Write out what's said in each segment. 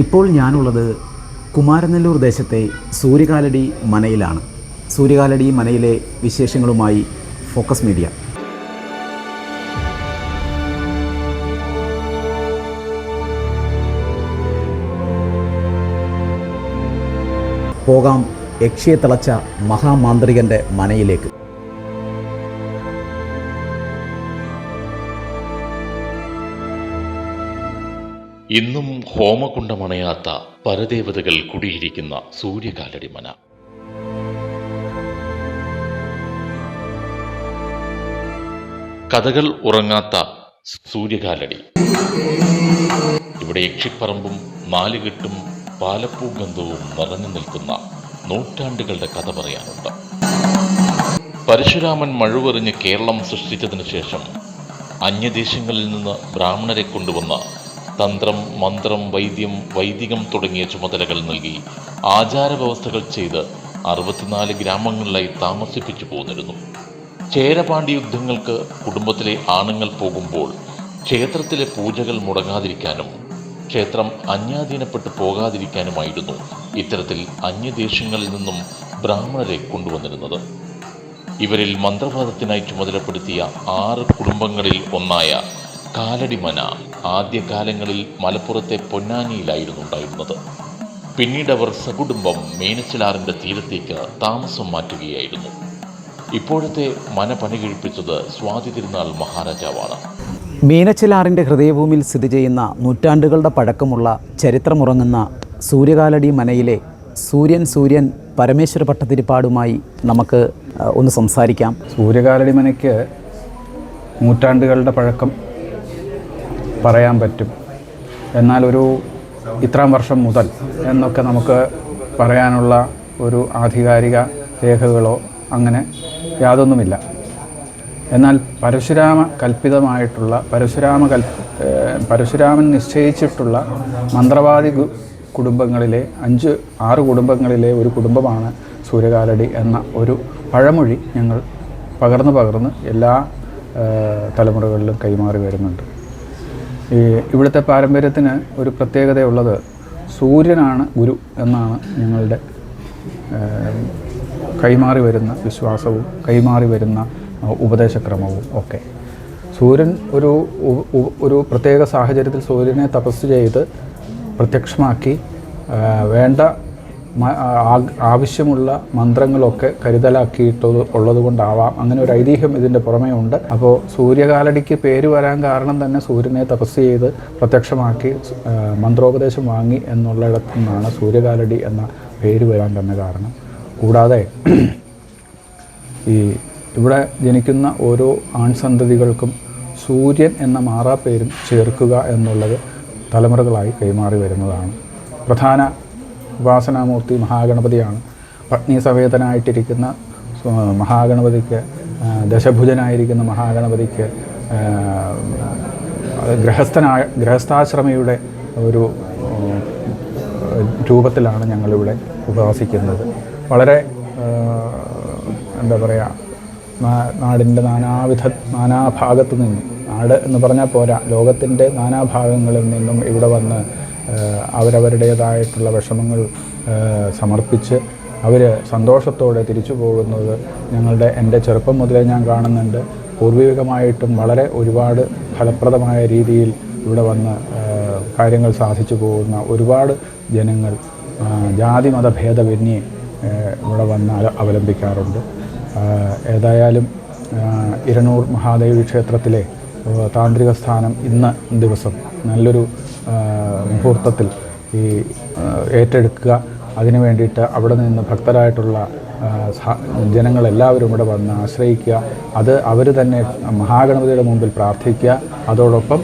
ഇപ്പോൾ ഞാനുള്ളത് കുമാരനെല്ലൂർ ദേശത്തെ സൂര്യകാലടി മനയിലാണ്. സൂര്യകാലടി മനയിലെ വിശേഷങ്ങളുമായി ഫോക്കസ് മീഡിയ. പോകാം യക്ഷിയെ തിളച്ച മഹാമാന്ത്രികന്റെ മനയിലേക്ക്. ഇന്നും ഹോമകുണ്ടമണയാത്ത പരദേവതകൾ കുടിയിരിക്കുന്ന സൂര്യകാലടിമന. കഥകൾ ഉറങ്ങാത്ത സൂര്യകാലടി. ഇവിടെ യക്ഷിപ്പറമ്പും നാലുകെട്ടും പാലപ്പൂ ഗന്ധവും നിറഞ്ഞു നിൽക്കുന്ന നൂറ്റാണ്ടുകളുടെ കഥ പറയാനുണ്ട്. പരശുരാമൻ മഴുവെറിഞ്ഞ് കേരളം സൃഷ്ടിച്ചതിനു ശേഷം അന്യദേശങ്ങളിൽ നിന്ന് ബ്രാഹ്മണരെ കൊണ്ടുവന്ന തന്ത്രം മന്ത്രം വൈദ്യം വൈദികം തുടങ്ങിയ ചുമതലകൾ നൽകി ആചാര വ്യവസ്ഥകൾ ചെയ്ത് അറുപത്തിനാല് ഗ്രാമങ്ങളിലായി താമസിപ്പിച്ചു പോന്നിരുന്നു. ചേരപാണ്ഡി യുദ്ധങ്ങൾക്ക് കുടുംബത്തിലെ ആണുങ്ങൾ പോകുമ്പോൾ ക്ഷേത്രത്തിലെ പൂജകൾ മുടങ്ങാതിരിക്കാനും ക്ഷേത്രം അന്യാധീനപ്പെട്ടു പോകാതിരിക്കാനുമായിരുന്നു ഇത്തരത്തിൽ അന്യദേശങ്ങളിൽ നിന്നും ബ്രാഹ്മണരെ കൊണ്ടുവന്നിരുന്നത്. ഇവരിൽ മന്ത്രവാദത്തിനായി ചുമതലപ്പെടുത്തിയ ആറ് കുടുംബങ്ങളിൽ ഒന്നായ കാലടിമന ആദ്യകാലങ്ങളിൽ മലപ്പുറത്തെ പൊന്നാനിയിലായിരുന്നു ഉണ്ടായിരുന്നത് പിന്നീട് അവർ സകുടുംബം മേനച്ചിലാറിന്റെ തീരത്തേക്ക് താമസം മാറ്റുകയായിരുന്നു. ഇപ്പോഴത്തെ മന പണി കഴിപ്പിച്ചത് സ്വാതി തിരുനാൾ മഹാരാജാവാണ്. മീനച്ചിലാറിന്റെ ഹൃദയഭൂമിയിൽ സ്ഥിതി ചെയ്യുന്ന നൂറ്റാണ്ടുകളുടെ പഴക്കമുള്ള ചരിത്രമുറങ്ങുന്ന സൂര്യകാലടി മനയിലെ സൂര്യൻ സൂര്യൻ പരമേശ്വര ഭട്ടതിരിപ്പാടുമായി നമുക്ക് ഒന്ന് സംസാരിക്കാം. സൂര്യകാലടി മനയ്ക്ക് നൂറ്റാണ്ടുകളുടെ പഴക്കം പറയാൻ പറ്റും. എന്നാൽ ഒരു ഇത്രാം വർഷം മുതൽ എന്നൊക്കെ നമുക്ക് പറയാനുള്ള ഒരു ആധികാരിക രേഖകളോ അങ്ങനെ യാതൊന്നുമില്ല. എന്നാൽ പരശുരാമ കൽപ്പിതമായിട്ടുള്ള പരശുരാമ കൽ പരശുരാമൻ നിശ്ചയിച്ചിട്ടുള്ള മന്ത്രവാദി കുടുംബങ്ങളിലെ അഞ്ച് ആറ് കുടുംബങ്ങളിലെ ഒരു കുടുംബമാണ് സൂര്യകാലടി എന്ന ഒരു പഴമൊഴി ഞങ്ങൾ പകർന്ന് പകർന്ന് എല്ലാ തലമുറകളിലും കൈമാറി വരുന്നുണ്ട്. ഈ ഇവിടുത്തെ പാരമ്പര്യത്തിന് ഒരു പ്രത്യേകതയുള്ളത് സൂര്യനാണ് ഗുരു എന്നാണ് ഞങ്ങളുടെ കൈമാറി വരുന്ന വിശ്വാസവും കൈമാറി വരുന്ന ഉപദേശക്രമവും ഒക്കെ. സൂര്യൻ ഒരു ഒരു പ്രത്യേക സാഹചര്യത്തിൽ സൂര്യനെ തപസ് ചെയ്ത് പ്രത്യക്ഷമാക്കി വേണ്ട ആവശ്യമുള്ള മന്ത്രങ്ങളൊക്കെ കരുതലാക്കിയിട്ട് ഉള്ളത് കൊണ്ടാവാം. അങ്ങനെ ഒരു ഐതിഹ്യം ഇതിന്റെ പുറമേ ഉണ്ട്. അപ്പോൾ സൂര്യകാലടിക്ക് പേര് വരാൻ കാരണം തന്നെ സൂര്യനെ തപസ് ചെയ്ത് പ്രത്യക്ഷമാക്കി മന്ത്രോപദേശം വാങ്ങി എന്നുള്ളിടത്തു നിന്നാണ് സൂര്യകാലടി എന്ന പേര് വരാൻ തന്നെ കാരണം. കൂടാതെ ഈ ഇവിടെ ജനിക്കുന്ന ഓരോ ആൺസന്തതികൾക്കും സൂര്യൻ എന്ന മാറാപ്പേരും ചേർക്കുക എന്നുള്ളത് തലമുറകളായി കൈമാറി വരുന്നതാണ്. പ്രധാന ഉപാസനാമൂർത്തി മഹാഗണപതിയാണ്. പത്നി സമേതനായിട്ടിരിക്കുന്ന മഹാഗണപതിക്ക് ദശഭുജനായിരിക്കുന്ന മഹാഗണപതിക്ക് ഗൃഹസ്ഥനായ ഗൃഹസ്ഥാശ്രമയുടെ ഒരു രൂപത്തിലാണ് ഞങ്ങളിവിടെ ഉപാസിക്കുന്നത്. വളരെ എന്താ പറയുക നാടിന്റെ നാനാവിധ നാനാഭാഗത്തു നിന്നും നാട് എന്ന് പറഞ്ഞാൽ പോരാ ലോകത്തിന്റെ നാനാഭാഗങ്ങളിൽ നിന്നും ഇവിടെ വന്ന് അവരവരുടേതായിട്ടുള്ള വിഷമങ്ങൾ സമർപ്പിച്ച് അവർ സന്തോഷത്തോടെ തിരിച്ചു പോകുന്നത് ഞങ്ങളുടെ എന്റെ ചെറുപ്പം മുതലേ ഞാൻ കാണുന്നുണ്ട്. പൂർവികമായിട്ടും വളരെ ഒരുപാട് ഫലപ്രദമായ രീതിയിൽ ഇവിടെ വന്ന് കാര്യങ്ങൾ സാധിച്ചു പോകുന്ന ഒരുപാട് ജനങ്ങൾ ജാതി മത ഭേദമന്യേ ഇവിടെ വന്ന് അവലംബിക്കാറുണ്ട്. ഏതായാലും ഇരണൂർ മഹാദേവി ക്ഷേത്രത്തിലെ താന്ത്രിക സ്ഥാനം ഇന്ന് ദിവസം നല്ലൊരു മുഹൂർത്തത്തിൽ ഈ ഏറ്റെടുക്കുക. അതിനു വേണ്ടിയിട്ട് അവിടെ നിന്ന് ഭക്തരായിട്ടുള്ള ജനങ്ങളെല്ലാവരും ഇവിടെ വന്ന് ആശ്രയിക്കുക. അത് അവർ തന്നെ മഹാഗണപതിയുടെ മുമ്പിൽ പ്രാർത്ഥിക്കുക. അതോടൊപ്പം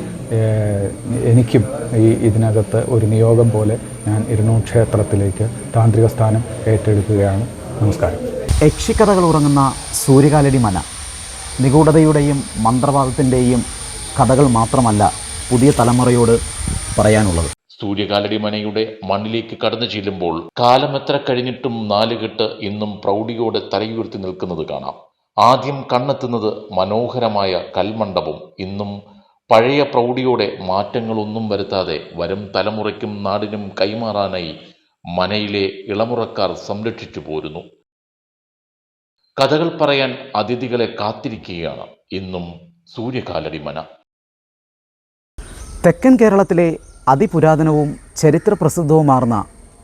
എനിക്കും ഈ ഇതിനകത്ത് ഒരു നിയോഗം പോലെ ഞാൻ ഇരുന്നൂർ ക്ഷേത്രത്തിലേക്ക് താന്ത്രിക സ്ഥാനം ഏറ്റെടുക്കുകയാണ്. നമസ്കാരം. യക്ഷിക്കഥകൾ ഉറങ്ങുന്ന സൂര്യകാലടി മന. നിഗൂഢതയുടെയും മന്ത്രവാദത്തിന്റെയും കഥകൾ മാത്രമല്ല പുതിയ തലമുറയോട് പറയാനുള്ളത്. സൂര്യകാലടി മനയുടെ മണ്ണിലേക്ക് കടന്നു ചെല്ലുമ്പോൾ കാലം എത്ര കഴിഞ്ഞിട്ടും നാലുകെട്ട് ഇന്നും പ്രൗഢിയോടെ തലയുയർത്തി നിൽക്കുന്നത് കാണാം. ആദ്യം കണ്ണെത്തുന്നത് മനോഹരമായ കൽമണ്ഡപം. ഇന്നും പഴയ പ്രൗഢിയോടെ മാറ്റങ്ങളൊന്നും വരുത്താതെ വരും തലമുറയ്ക്കും നാടിനും കൈമാറാനായി മനയിലെ ഇളമുറക്കാർ സംരക്ഷിച്ചു പോരുന്നു. കഥകൾ പറയാൻ അതിഥികളെ കാത്തിരിക്കുകയാണ് ഇന്നും സൂര്യകാലടി മന തെക്കൻ കേരളത്തിലെ അതിപുരാതനവും ചരിത്രപ്രസിദ്ധവുമാർന്ന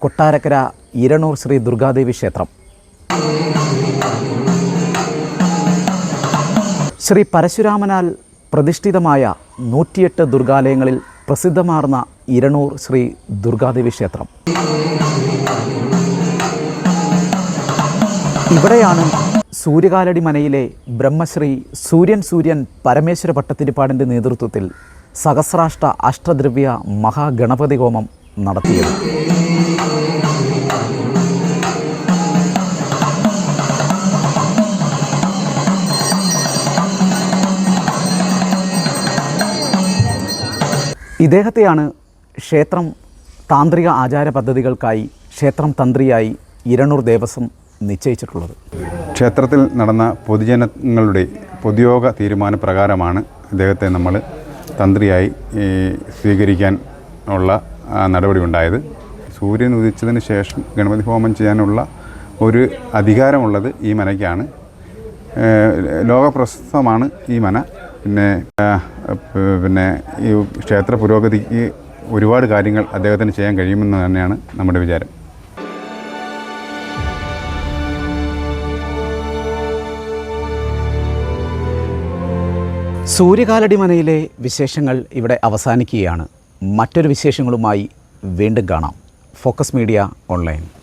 കൊട്ടാരക്കര ഇരണൂർ ശ്രീ ദുർഗാദേവി ക്ഷേത്രം. ശ്രീ പരശുരാമനാൽ പ്രതിഷ്ഠിതമായ നൂറ്റിയെട്ട് ദുർഗാലയങ്ങളിൽ പ്രസിദ്ധമാർന്ന ഇരണൂർ ശ്രീ ദുർഗാദേവി ക്ഷേത്രം. ഇവിടെയാണ് സൂര്യകാലടി മനയിലെ ബ്രഹ്മശ്രീ സൂര്യൻ സൂര്യൻ പരമേശ്വര ഭട്ടത്തിരിപ്പാടിന്റെ നേതൃത്വത്തിൽ സഹസ്രാഷ്ട അഷ്ടദ്രവ്യ മഹാഗണപതി ഹോമം നടത്തിയത്. ഇദ്ദേഹത്തെയാണ് ക്ഷേത്രം താന്ത്രിക ആചാര പദ്ധതികൾക്കായി ക്ഷേത്രം തന്ത്രിയായി ഇരണൂർ ദേവസ്വം നിശ്ചയിച്ചിട്ടുള്ളത്. ക്ഷേത്രത്തിൽ നടന്ന പൊതുജനങ്ങളുടെ പൊതുയോഗ തീരുമാനപ്രകാരമാണ് ഇദ്ദേഹത്തെ നമ്മൾ തന്ത്രിയായി സ്വീകരിക്കാൻ ഉള്ള നടപടി ഉണ്ടായത് സൂര്യൻ ഉദിച്ചതിന് ശേഷം ഗണപതി ഹോമം ചെയ്യാനുള്ള ഒരു അധികാരമുള്ളത് ഈ മനയ്ക്കാണ്. ലോകപ്രശസ്തമാണ് ഈ മന. പിന്നെ പിന്നെ ഈ ക്ഷേത്ര പുരോഗതിക്ക് ഒരുപാട് കാര്യങ്ങൾ അദ്ദേഹത്തിന് ചെയ്യാൻ കഴിയുമെന്ന് തന്നെയാണ് നമ്മുടെ വിചാരം. സൂര്യകാലടി മനയിലെ വിശേഷങ്ങൾ ഇവിടെ അവസാനിക്കുകയാണ്. മറ്റൊരു വിശേഷങ്ങളുമായി വീണ്ടും കാണാം. Focus Media Online.